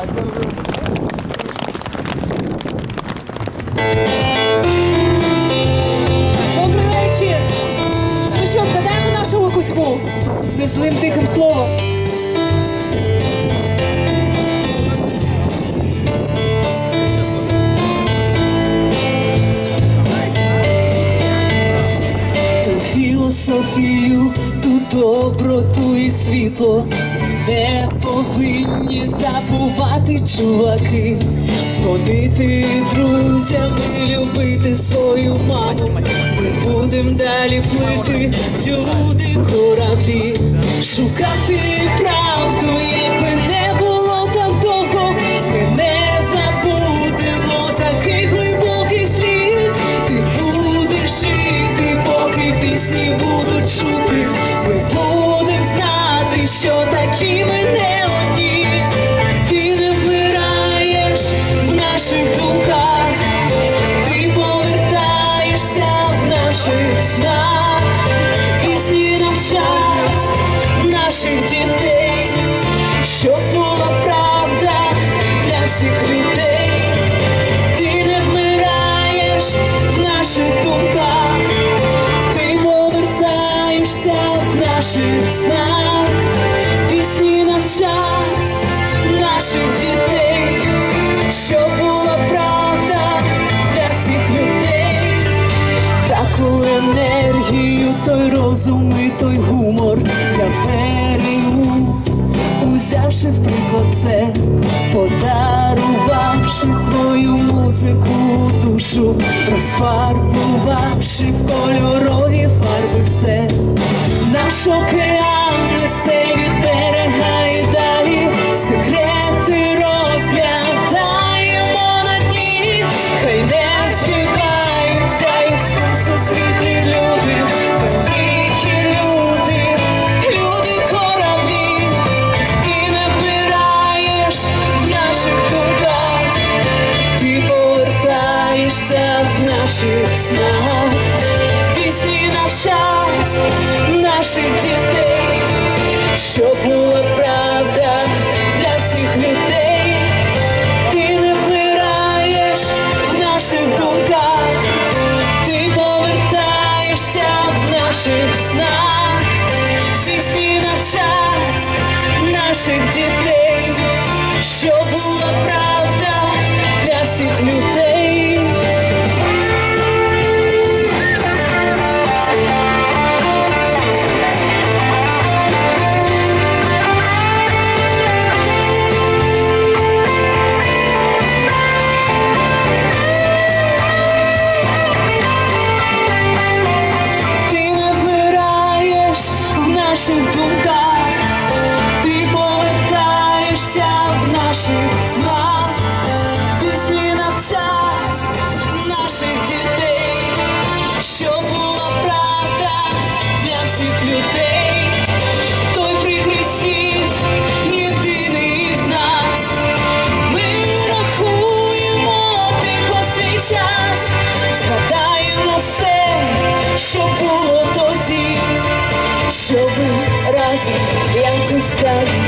Добрий вечір! Ну що, згадаємо нашого Кузьму незлим тихим словом. Філософію, ту доброту і світло. Не повинні забувати, чуваки, Сходити друзям любити свою маму. Ми будем далі плити, люди кораблі, шукати правду, що такі ми не одні. Ти не вмираєш в наших думках, ти повертаєшся в наших снах. Пісні навчать наших дітей, щоб була правда для всіх людей. Ти не вмираєш в наших думках, ти повертаєшся в наших снах, навчать наших дітей, щоб була правда для всіх людей, таку енергію, той розум і той гумор я перейму, узявши в приклад це, подарувавши свою музику душу, розфарбувавши в кольорові фарби все, наших снах, пісні навчать наших дітей, щоб була et inconstant